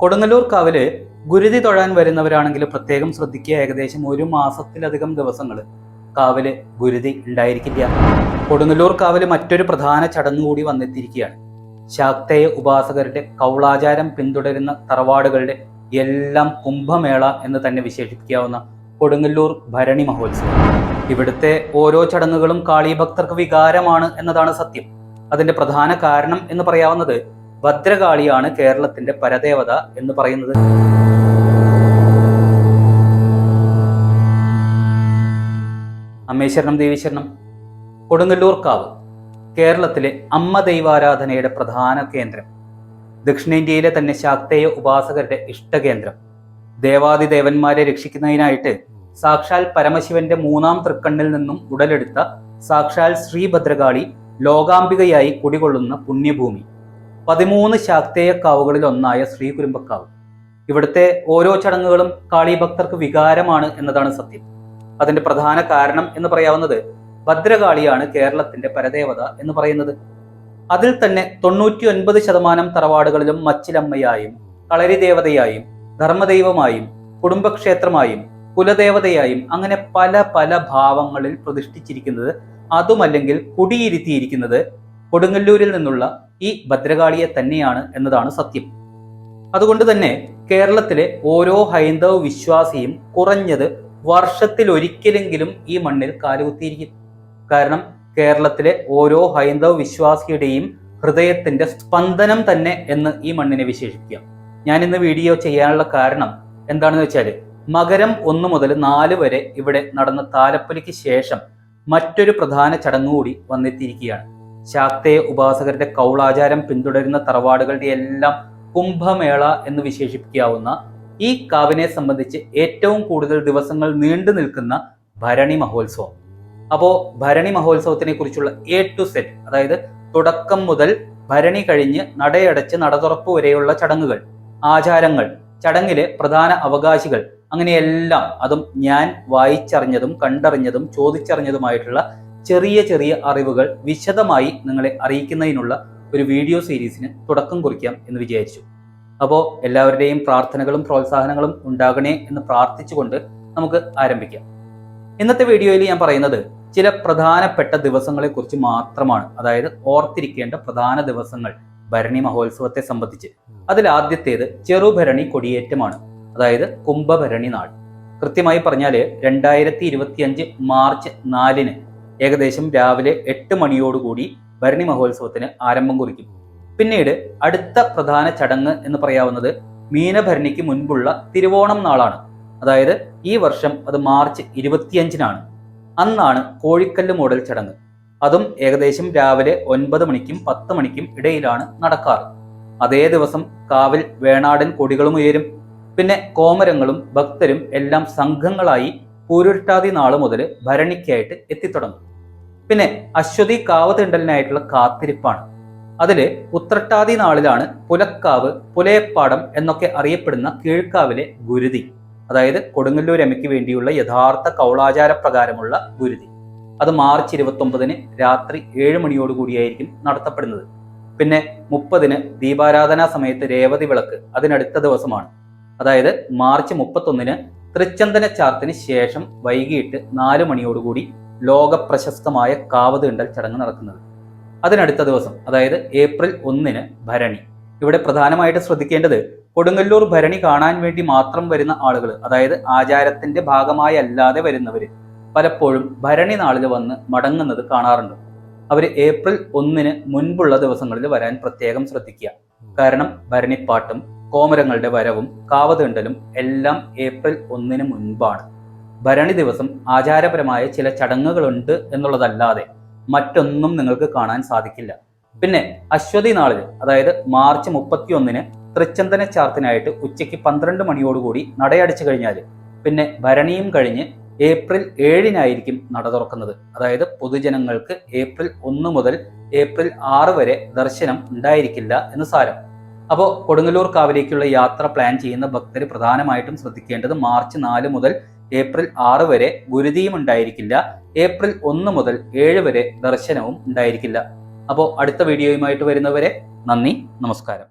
കൊടുങ്ങല്ലൂർ കാവിൽ ഗുരുതി തൊഴാൻ വരുന്നവരാണെങ്കിൽ പ്രത്യേകം ശ്രദ്ധിക്കുക. ഏകദേശം ഒരു മാസത്തിലധികം ദിവസങ്ങൾ കാവിൽ ഗുരുതി ഉണ്ടായിരിക്കില്ല. കൊടുങ്ങല്ലൂർ കാവിൽ മറ്റൊരു പ്രധാന ചടങ്ങ് കൂടി വന്നെത്തിയിരിക്കുകയാണ്. ശാക്തേയ ഉപാസകരുടെ കൗളാചാരം പിന്തുടരുന്ന തറവാടുകളുടെ എല്ലാം കുംഭമേള എന്ന് തന്നെ വിശേഷിപ്പിക്കാവുന്ന കൊടുങ്ങല്ലൂർ ഭരണി മഹോത്സവം. ഇവിടുത്തെ ഓരോ ചടങ്ങുകളും കാളീഭക്തർക്ക് വികാരമാണ് എന്നതാണ് സത്യം. അതിന്റെ പ്രധാന കാരണം എന്ന് പറയാവുന്നത് ഭദ്രകാളിയാണ് കേരളത്തിന്റെ പരദേവത എന്ന് പറയുന്നത്. അമ്മേശ്വരണം ദേവീശ്വരണം കൊടുങ്ങല്ലൂർക്കാവ് കേരളത്തിലെ അമ്മ ദൈവാരാധനയുടെ പ്രധാന കേന്ദ്രം. ദക്ഷിണേന്ത്യയിലെ തന്നെ ശാക്തേയ ഉപാസകരുടെ ഇഷ്ടകേന്ദ്രം. ദേവാദിദേവന്മാരെ രക്ഷിക്കുന്നതിനായിട്ട് സാക്ഷാൽ പരമശിവന്റെ മൂന്നാം തൃക്കണ്ണിൽ നിന്നും ഉടലെടുത്ത സാക്ഷാൽ ശ്രീഭദ്രകാളി ലോകാംബികയായി കുടികൊള്ളുന്ന പുണ്യഭൂമി. പതിമൂന്ന് ശാക്തേയ കാവുകളിൽ ഒന്നായ ശ്രീകുരുമ്പക്കാവ് ഇവിടുത്തെ ഓരോ ചടങ്ങുകളും കാളി ഭക്തർക്ക് വികാരമാണ് എന്നതാണ് സത്യം. അതിന്റെ പ്രധാന കാരണം എന്ന് പറയാവുന്നത് ഭദ്രകാളിയാണ് കേരളത്തിന്റെ പരദേവത എന്ന് പറയുന്നത്. അതിൽ തന്നെ തൊണ്ണൂറ്റി ഒൻപത് ശതമാനം തറവാടുകളിലും മച്ചിലമ്മയായും കളരി ദേവതയായും ധർമ്മദൈവമായും കുടുംബക്ഷേത്രമായും കുലദേവതയായും അങ്ങനെ പല പല ഭാവങ്ങളിൽ പ്രതിഷ്ഠിച്ചിരിക്കുന്നത് അതുമല്ലെങ്കിൽ കുടിയിരുത്തിയിരിക്കുന്നത് കൊടുങ്ങല്ലൂരിൽ നിന്നുള്ള ഈ ഭദ്രകാളിയെ തന്നെയാണ് എന്നതാണ് സത്യം. അതുകൊണ്ട് തന്നെ കേരളത്തിലെ ഓരോ ഹൈന്ദവ വിശ്വാസിയും കുറഞ്ഞത് വർഷത്തിൽ ഒരിക്കലെങ്കിലും ഈ മണ്ണിൽ കാലുകുത്തിയിരിക്കും. കാരണം കേരളത്തിലെ ഓരോ ഹൈന്ദവ വിശ്വാസിയുടെയും ഹൃദയത്തിന്റെ സ്പന്ദനം തന്നെ എന്ന് ഈ മണ്ണിനെ വിശേഷിപ്പിക്കാം ഞാൻ ഇന്ന് വീഡിയോ ചെയ്യാനുള്ള കാരണം എന്താണെന്ന് വെച്ചാൽ മകരം ഒന്ന് മുതൽ നാല് വരെ ഇവിടെ നടന്ന താലപ്പൊലിക്ക് ശേഷം മറ്റൊരു പ്രധാന ചടങ്ങ് കൂടി വന്നെത്തിയിരിക്കുകയാണ്. ശാക്തേയ ഉപാസകരുടെ കൗളാചാരം പിന്തുടരുന്ന തറവാടുകളുടെ എല്ലാം കുംഭമേള എന്ന് വിശേഷിപ്പിക്കാവുന്ന ഈ കാവിനെ സംബന്ധിച്ച് ഏറ്റവും കൂടുതൽ ദിവസങ്ങൾ നീണ്ടു നിൽക്കുന്ന ഭരണി മഹോത്സവം. അപ്പോൾ ഭരണി മഹോത്സവത്തിനെ കുറിച്ചുള്ള എ ടു സെറ്റ് അതായത് തുടക്കം മുതൽ ഭരണി കഴിഞ്ഞ് നടയടച്ച് നടതുറപ്പ് വരെയുള്ള ചടങ്ങുകൾ ആചാരങ്ങൾ ചടങ്ങിലെ പ്രധാന അവകാശികൾ അങ്ങനെയെല്ലാം അതും ഞാൻ വായിച്ചറിഞ്ഞതും കണ്ടറിഞ്ഞതും ചോദിച്ചറിഞ്ഞതുമായിട്ടുള്ള ചെറിയ ചെറിയ അറിവുകൾ വിശദമായി നിങ്ങളെ അറിയിക്കുന്നതിനുള്ള ഒരു വീഡിയോ സീരീസിന് തുടക്കം കുറിക്കാം എന്ന് വിചാരിച്ചു. അപ്പോൾ എല്ലാവരുടെയും പ്രാർത്ഥനകളും പ്രോത്സാഹനങ്ങളും ഉണ്ടാകണേ എന്ന് പ്രാർത്ഥിച്ചുകൊണ്ട് നമുക്ക് ആരംഭിക്കാം. ഇന്നത്തെ വീഡിയോയിൽ ഞാൻ പറയുന്നത് ചില പ്രധാനപ്പെട്ട ദിവസങ്ങളെ കുറിച്ച് മാത്രമാണ്. അതായത് ഓർത്തിരിക്കേണ്ട പ്രധാന ദിവസങ്ങൾ ഭരണി മഹോത്സവത്തെ സംബന്ധിച്ച്. അതിൽ ആദ്യത്തേത് ചെറുഭരണി കൊടിയേറ്റമാണ്. അതായത് കുംഭഭരണി നാൾ. കൃത്യമായി പറഞ്ഞാൽ രണ്ടായിരത്തി ഇരുപത്തിയഞ്ച് മാർച്ച് നാലിന് ഏകദേശം രാവിലെ എട്ട് മണിയോടുകൂടി ഭരണി മഹോത്സവത്തിന് ആരംഭം കുറിക്കും. പിന്നീട് അടുത്ത പ്രധാന ചടങ്ങ് എന്ന് പറയാവുന്നത് മീനഭരണിക്ക് മുൻപുള്ള തിരുവോണം നാളാണ്. അതായത് ഈ വർഷം അത് മാർച്ച് ഇരുപത്തിയഞ്ചിനാണ്. അന്നാണ് കോഴിക്കല്ല് മോഡൽ ചടങ്ങ്. അതും ഏകദേശം രാവിലെ ഒൻപത് മണിക്കും പത്ത് മണിക്കും ഇടയിലാണ് നടക്കാറ്. അതേ ദിവസം കാവിൽ വേണാടൻ കൊടികളും ഉയരും. പിന്നെ കോമരങ്ങളും ഭക്തരും എല്ലാം സംഘങ്ങളായി പൂരുരുട്ടാതി നാൾ മുതൽ ഭരണിക്കായിട്ട് എത്തിത്തുടങ്ങും. പിന്നെ അശ്വതി കാവ് തിണ്ടലിനായിട്ടുള്ള കാത്തിരിപ്പാണ്. അതിൽ ഉത്രട്ടാതി നാളിലാണ് പുലക്കാവ് പുലയപ്പാടം എന്നൊക്കെ അറിയപ്പെടുന്ന കീഴ്ക്കാവിലെ ഗുരുതി. അതായത് കൊടുങ്ങല്ലൂർ രമയ്ക്ക് വേണ്ടിയുള്ള യഥാർത്ഥ കൗളാചാര പ്രകാരമുള്ള ഗുരുതി. അത് മാർച്ച് ഇരുപത്തി ഒമ്പതിന് രാത്രി ഏഴ് മണിയോടുകൂടിയായിരിക്കും നടത്തപ്പെടുന്നത്. പിന്നെ മുപ്പതിന് ദീപാരാധനാ സമയത്ത് രേവതി വിളക്ക് അതിനടുത്ത ദിവസമാണ്. അതായത് മാർച്ച് മുപ്പത്തൊന്നിന് തൃച്ചന്ദന ചാർത്തിന് ശേഷം വൈകിട്ട് നാല് മണിയോടുകൂടി ലോക പ്രശസ്തമായ കാവതുണ്ടൽ ചടങ്ങ് നടക്കുന്നത്. അതിനടുത്ത ദിവസം അതായത് ഏപ്രിൽ ഒന്നിന് ഭരണി. ഇവിടെ പ്രധാനമായിട്ട് ശ്രദ്ധിക്കേണ്ടത് കൊടുങ്ങല്ലൂർ ഭരണി കാണാൻ വേണ്ടി മാത്രം വരുന്ന ആളുകൾ അതായത് ആചാരത്തിന്റെ ഭാഗമായി അല്ലാതെ വരുന്നവര് പലപ്പോഴും ഭരണി നാളിൽ വന്ന് മടങ്ങുന്നത് കാണാറുണ്ട്. അവർ ഏപ്രിൽ ഒന്നിന് മുൻപുള്ള ദിവസങ്ങളിൽ വരാൻ പ്രത്യേകം ശ്രദ്ധിക്കുക. കാരണം ഭരണിപ്പാട്ടും കോമരങ്ങളുടെ വരവും കാവതുണ്ടലും എല്ലാം ഏപ്രിൽ ഒന്നിന് മുൻപാണ്. ഭരണി ദിവസം ആചാരപരമായ ചില ചടങ്ങുകളുണ്ട് എന്നുള്ളതല്ലാതെ മറ്റൊന്നും നിങ്ങൾക്ക് കാണാൻ സാധിക്കില്ല. പിന്നെ അശ്വതി നാളിൽ അതായത് മാർച്ച് മുപ്പത്തി ഒന്നിന് തൃച്ചന്ദന ചാർത്തിനായിട്ട് ഉച്ചയ്ക്ക് പന്ത്രണ്ട് മണിയോടുകൂടി നടയടച്ചു കഴിഞ്ഞാൽ പിന്നെ ഭരണിയും കഴിഞ്ഞ് ഏപ്രിൽ ഏഴിനായിരിക്കും നട തുറക്കുന്നത്. അതായത് പൊതുജനങ്ങൾക്ക് ഏപ്രിൽ ഒന്ന് മുതൽ ഏപ്രിൽ ആറ് വരെ ദർശനം ഉണ്ടായിരിക്കില്ല എന്ന് സാരം. അപ്പോൾ കൊടുങ്ങല്ലൂർ കാവിലേക്കുള്ള യാത്ര പ്ലാൻ ചെയ്യുന്ന ഭക്തർ പ്രധാനമായിട്ടും ശ്രദ്ധിക്കേണ്ടത് മാർച്ച് നാല് മുതൽ ഏപ്രിൽ ആറ് വരെ ഗുരുതിയും ഉണ്ടായിരിക്കില്ല. ഏപ്രിൽ ഒന്ന് മുതൽ ഏഴ് വരെ ദർശനവും ഉണ്ടായിരിക്കില്ല. അപ്പോൾ അടുത്ത വീഡിയോയുമായിട്ട് വരുന്നവരെ നന്ദി നമസ്കാരം.